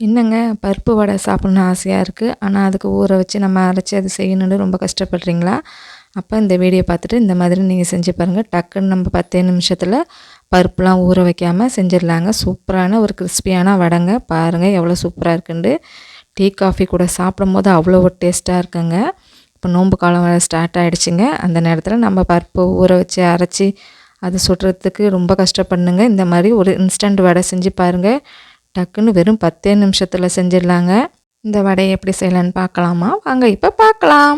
என்னங்க? பருப்பு வடை சாப்பிட்ணுன்னு ஆசையாக இருக்குது ஆனால் அதுக்கு ஊற வச்சு நம்ம அரைச்சி அது செய்யணுன்னு ரொம்ப கஷ்டப்படுறீங்களா? அப்போ இந்த வீடியோ பார்த்துட்டு இந்த மாதிரி நீங்கள் செஞ்சு பாருங்கள் டக்குன்னு நம்ம பத்தே நிமிஷத்தில் பருப்புலாம் ஊற வைக்காமல் செஞ்சிடலாங்க. சூப்பரான ஒரு கிறிஸ்பியான வடைங்க. பாருங்கள் எவ்வளோ சூப்பராக இருக்குண்டு டீ காஃபி கூட சாப்பிடும் போது அவ்வளோ ஒரு டேஸ்ட்டாக இருக்குங்க. இப்போ நோன்பு காலம் வர ஸ்டார்ட் ஆகிடுச்சிங்க அந்த நேரத்தில் நம்ம பருப்பு ஊற வச்சு அரைச்சி அது சுடுறதுக்கு ரொம்ப கஷ்டப்படணுங்க. இந்த மாதிரி ஒரு இன்ஸ்டன்ட் வடை செஞ்சு பாருங்கள் டக்குன்னு வெறும் பத்தே நிமிஷத்தில் செஞ்சிடலாங்க. இந்த வடையை எப்படி செய்யலான்னு பார்க்கலாமா? வாங்க இப்போ பார்க்கலாம்.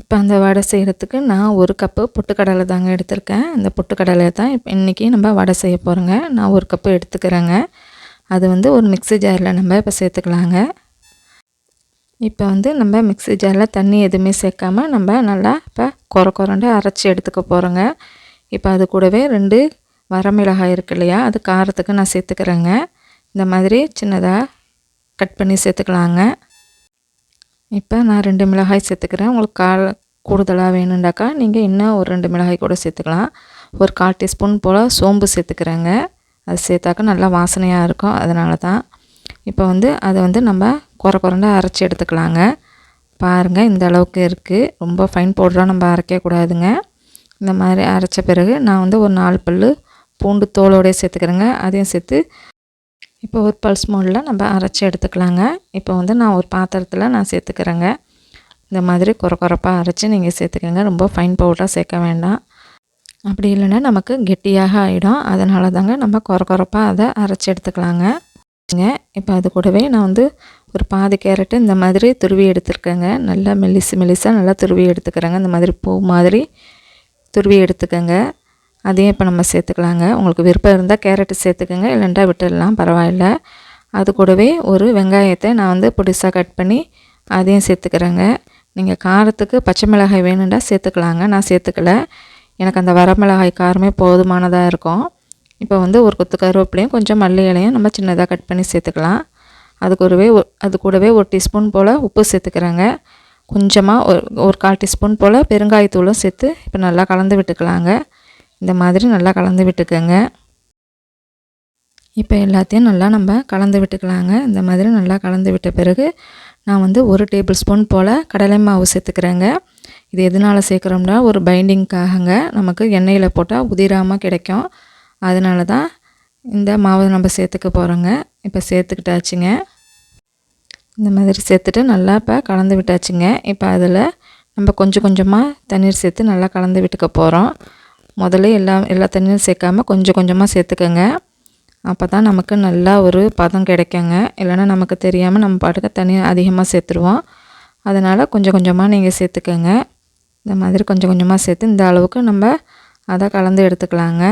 இப்போ அந்த வடை செய்கிறதுக்கு நான் ஒரு கப்பு பொட்டுக்கடலை தாங்க எடுத்திருக்கேன். இந்த பொட்டுக்கடலை தான் இப்போ இன்றைக்கி நம்ம வடை செய்ய போகிறோங்க நான் ஒரு கப்பு எடுத்துக்கிறேங்க. அது வந்து ஒரு மிக்ஸி ஜாரில் நம்ம இப்போ சேர்த்துக்கலாங்க. இப்போ வந்து நம்ம மிக்ஸி ஜாரில் தண்ணி எதுவுமே சேர்க்காம நம்ம நல்லா இப்போ குறை குறண்டு அரைச்சி எடுத்துக்க போகிறோங்க இப்போ அது கூடவே ரெண்டு வரமிளகாய் இருக்கு இல்லையா? அது காரத்துக்கு நான் சேர்த்துக்கிறேங்க. இந்த மாதிரி சின்னதாக கட் பண்ணி சேர்த்துக்கலாங்க. இப்போ நான் ரெண்டு மிளகாய் சேர்த்துக்கிறேன். உங்களுக்கு கால் கூடுதலாக வேணுண்டாக்கா நீங்கள் இன்னும் ஒரு ரெண்டு மிளகாய் கூட சேர்த்துக்கலாம். ஒரு கால் டீஸ்பூன் போல் சோம்பு சேர்த்துக்கிறேங்க. அது சேர்த்தாக்கா நல்லா வாசனையாக இருக்கும். அதனால தான் இப்போ வந்து அதை வந்து நம்ம குறை குறைண்டா அரைச்சி எடுத்துக்கலாங்க. பாருங்கள் இந்த அளவுக்கு இருக்குது ரொம்ப ஃபைன் பவுடராக நம்ம அரைக்கக்கூடாதுங்க இந்த மாதிரி அரைச்ச பிறகு நான் வந்து ஒரு நாலு பல் பூண்டு தோலோடய சேர்த்துக்கிறேங்க. அதையும் சேர்த்து இப்போ ஒரு பல்ஸ் மோடில் நம்ம அரைச்சி எடுத்துக்கலாங்க. இப்போ வந்து நான் ஒரு பாத்திரத்தில் நான் சேர்த்துக்கிறேங்க. இந்த மாதிரி குறை குறைப்பாக அரைச்சி நீங்கள் சேர்த்துக்கோங்க. ரொம்ப ஃபைன் பவுடராக சேர்க்க வேண்டாம். அப்படி இல்லைன்னா நமக்கு கெட்டியாக ஆகிடும் அதனால தாங்க நம்ம குறை குறைப்பாக அதை அரைச்சி எடுத்துக்கலாங்க. இப்போ அது கூடவே நான் வந்து ஒரு பாதி கேரட்டு இந்த மாதிரி துருவி எடுத்துருக்கேங்க. நல்லா மெல்லிசு மெல்லிசாக நல்லா துருவி எடுத்துக்கிறேங்க. இந்த மாதிரி பூ மாதிரி துருவி எடுத்துக்கோங்க. அதையும் இப்போ நம்ம சேர்த்துக்கலாங்க. உங்களுக்கு விருப்பம் இருந்தால் கேரட்டு சேர்த்துக்கோங்க இல்லைண்டா விட்டுடலாம் பரவாயில்ல. அது கூடவே ஒரு வெங்காயத்தை நான் வந்து பொடிசாக கட் பண்ணி அதையும் சேர்த்துக்கிறேங்க. நீங்கள் காரத்துக்கு பச்சை மிளகாய் வேணுண்டா சேர்த்துக்கலாங்க. நான் சேர்த்துக்கல. எனக்கு அந்த வரமிளகாய் காரமே போதுமானதாக இருக்கும். இப்போ வந்து ஒரு கொத்து கருவேப்பிலையும் கொஞ்சம் மல்லி இலையும் நம்ம சின்னதாக கட் பண்ணி சேர்த்துக்கலாம். அது கூடவே அது கூடவே ஒரு டீஸ்பூன் போல் உப்பு சேர்த்துக்கிறேங்க. கொஞ்சமாக ஒரு ஒரு கால் டீஸ்பூன் போல் பெருங்காயத்தூளும் சேர்த்து இப்போ நல்லா கலந்து விட்டுக்கலாங்க. இந்த மாதிரி நல்லா கலந்து விட்டுக்கோங்க. இப்போ எல்லாத்தையும் நல்லா நம்ம கலந்து விட்டுக்கலாங்க. இந்த மாதிரி நல்லா கலந்து விட்ட பிறகு நான் வந்து ஒரு டேபிள் ஸ்பூன் போல் கடலை மாவு சேர்த்துக்கிறேங்க. இது எதனால் சேர்க்குறோம்னா ஒரு பைண்டிங்க்காகங்க நமக்கு எண்ணெயில் போட்டால் உதிராமல் கிடைக்கும். அதனால தான் இந்த மாவை நம்ம சேர்த்துக்க போகிறோங்க இப்போ சேர்த்துக்கிட்டாச்சுங்க. இந்த மாதிரி சேர்த்துட்டு நல்லா இப்போ கலந்து விட்டாச்சுங்க. இப்போ அதில் நம்ம கொஞ்சம் கொஞ்சமாக தண்ணீர் சேர்த்து நல்லா கலந்து விட்டுக்க போகிறோம் முதல்ல எல்லா எல்லா தண்ணியும் சேர்க்காம கொஞ்சம் கொஞ்சமாக சேர்த்துக்கோங்க. அப்போ தான் நமக்கு நல்லா ஒரு பதம் கிடைக்குங்க. இல்லைன்னா நமக்கு தெரியாமல் நம்ம பாட்டுக்கு தண்ணி அதிகமாக சேர்த்துருவோம். அதனால் கொஞ்சம் கொஞ்சமாக நீங்கள் சேர்த்துக்கோங்க. இந்த மாதிரி கொஞ்சம் கொஞ்சமாக சேர்த்து இந்த அளவுக்கு நம்ம அதை கலந்து எடுத்துக்கலாங்க.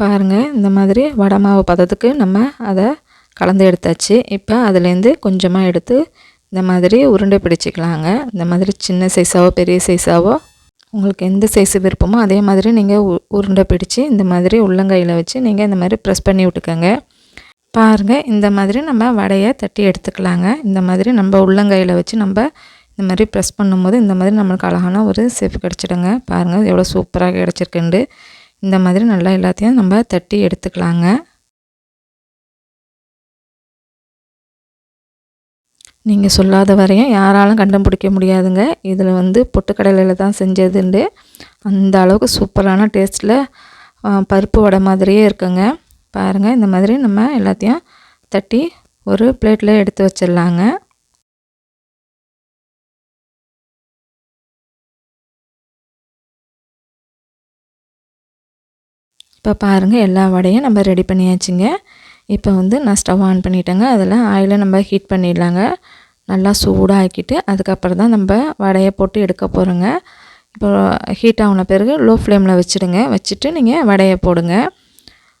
பாருங்கள் இந்த மாதிரி வடை மாவு பதத்துக்கு நம்ம அதை கலந்து எடுத்தாச்சு. இப்போ அதுலேருந்து கொஞ்சமாக எடுத்து இந்த மாதிரி உருண்டை பிடிச்சிக்கலாங்க. இந்த மாதிரி சின்ன சைஸாவோ பெரிய சைஸாவோ உங்களுக்கு எந்த சைஸு விருப்பமோ அதே மாதிரி நீங்கள் உருண்டை பிடிச்சி இந்த மாதிரி உள்ளங்கையில் வச்சு நீங்கள் இந்த மாதிரி ப்ரெஸ் பண்ணி விட்டுக்கோங்க. பாருங்கள் இந்த மாதிரி நம்ம வடையை தட்டி எடுத்துக்கலாங்க. இந்த மாதிரி நம்ம உள்ளங்கையில் வச்சு நம்ம இந்த மாதிரி ப்ரெஸ் பண்ணும்போது இந்த மாதிரி நம்மளுக்கு அழகான ஒரு சேஃப் கிடச்சிடுங்க. பாருங்கள் எவ்வளோ சூப்பராக கிடச்சிருக்குண்டு. இந்த மாதிரி நல்லா எல்லாத்தையும் நம்ம தட்டி எடுத்துக்கலாங்க. நீங்கள் சொல்லாத வரையும் யாராலும் கண்டுபிடிக்க முடியாதுங்க. இதில் வந்து பொட்டுக்கடலையில் தான் செஞ்சதுண்டு. அந்த அளவுக்கு சூப்பரான டேஸ்ட்டில் பருப்பு வடை மாதிரியே இருக்குங்க. பாருங்கள் இந்த மாதிரி நம்ம எல்லாத்தையும் தட்டி ஒரு பிளேட்டில் எடுத்து வச்சிடலாங்க. இப்போ பாருங்கள் எல்லா வடையும் நம்ம ரெடி பண்ணியாச்சுங்க. இப்போ வந்து நான் ஸ்டவ் ஆன் பண்ணிட்டேங்க. அதில் ஆயிலை நம்ம ஹீட் பண்ணிடலாங்க. நல்லா சூடாக ஆக்கிட்டு அதுக்கப்புறம் தான் நம்ம வடையை போட்டு எடுக்க போகிறோங்க இப்போ ஹீட் ஆகின பிறகு லோ ஃப்ளேமில் வச்சுடுங்க. வச்சுட்டு நீங்கள் வடையை போடுங்க.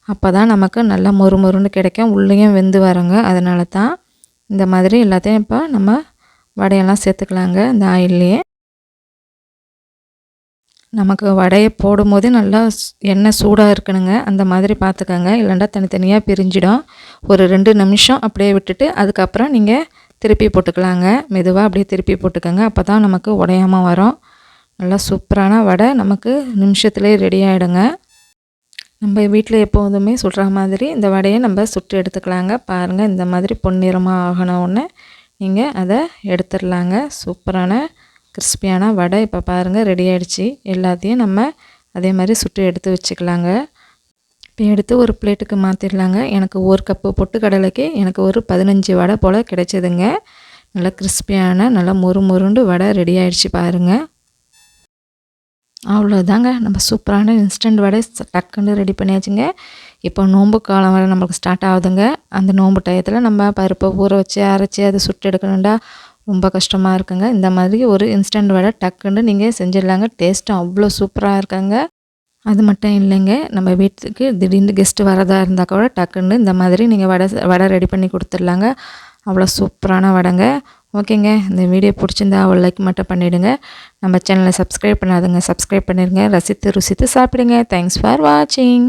அப்போ தான் நமக்கு நல்லா மொறு மொறுன்னு கிடைக்கும். உள்ளேயும் வெந்து வரங்க. அதனால தான் இந்த மாதிரி எல்லாத்தையும் இப்போ நம்ம வடையெல்லாம் சேர்த்துக்கலாங்க. இந்த ஆயில்லையே நமக்கு வடையை போடும்போது நல்லா எண்ணெய் சூடாக இருக்கணுங்க. அந்த மாதிரி பார்த்துக்கோங்க இல்லைண்டா தனித்தனியாக பிரிஞ்சிடும். ஒரு ரெண்டு நிமிஷம் அப்படியே விட்டுட்டு அதுக்கப்புறம் நீங்கள் திருப்பி போட்டுக்கலாங்க. மெதுவாக அப்படியே திருப்பி போட்டுக்கோங்க. அப்போ தான் நமக்கு உடையாமல் வரும். நல்லா சூப்பரான வடை நமக்கு நிமிஷத்துலேயே ரெடி ஆகிடுங்க நம்ம வீட்டில் எப்போதுமே சுடுற மாதிரி இந்த வடையை நம்ம சுட்டு எடுத்துக்கலாங்க. பாருங்கள் இந்த மாதிரி பொன்னிறமாக ஆகின நீங்கள் அதை எடுத்துடலாங்க. சூப்பரான கிறிஸ்பியான வடை இப்போ பாருங்கள் ரெடி ஆகிடுச்சி எல்லாத்தையும் நம்ம அதே மாதிரி சுட்டு எடுத்து வச்சுக்கலாங்க. இப்போ எடுத்து ஒரு பிளேட்டுக்கு மாற்றிடலாங்க எனக்கு ஒரு கப்பு பொட்டுக்கடலைக்கு எனக்கு ஒரு பதினஞ்சு வடை போல் கிடைச்சதுங்க. நல்லா கிறிஸ்பியான நல்லா மொறு மொருண்டு வடை ரெடி ஆகிடுச்சி பாருங்கள் அவ்வளோதாங்க நம்ம சூப்பரான இன்ஸ்டன்ட் வடை டக்குன்னு ரெடி பண்ணியாச்சுங்க. இப்போ நோம்பு காலம் வரை நம்மளுக்கு ஸ்டார்ட் ஆகுதுங்க. அந்த நோம்பு டயத்தில் நம்ம பருப்பை ஊற வச்சு அரைச்சி அதை சுட்டு எடுக்கணுண்டா ரொம்ப கஷ்டமாக இருக்குங்க. இந்த மாதிரி ஒரு இன்ஸ்டன்ட் வடை டக்குன்னு நீங்கள் செஞ்சிடலாங்க. டேஸ்ட்டும் அவ்வளோ சூப்பராக இருக்குங்க. அது மட்டும் இல்லைங்க. நம்ம வீட்டுக்கு திடீர்னு கெஸ்ட்டு வரதா இருந்தால் கூட டக்குன்னு இந்த மாதிரி நீங்கள் வடை வடை ரெடி பண்ணி கொடுத்துடலாங்க. அவ்வளோ சூப்பரான வடைங்க. ஓகேங்க. இந்த வீடியோ பிடிச்சிருந்தா அவ்வளோ லைக் மட்டும் பண்ணிவிடுங்க நம்ம சேனலை சப்ஸ்கிரைப் பண்ணாதுங்க சப்ஸ்கிரைப் பண்ணிடுங்க. ரசித்து ருசித்து சாப்பிடுங்க. தேங்க்ஸ் ஃபார் வாட்சிங்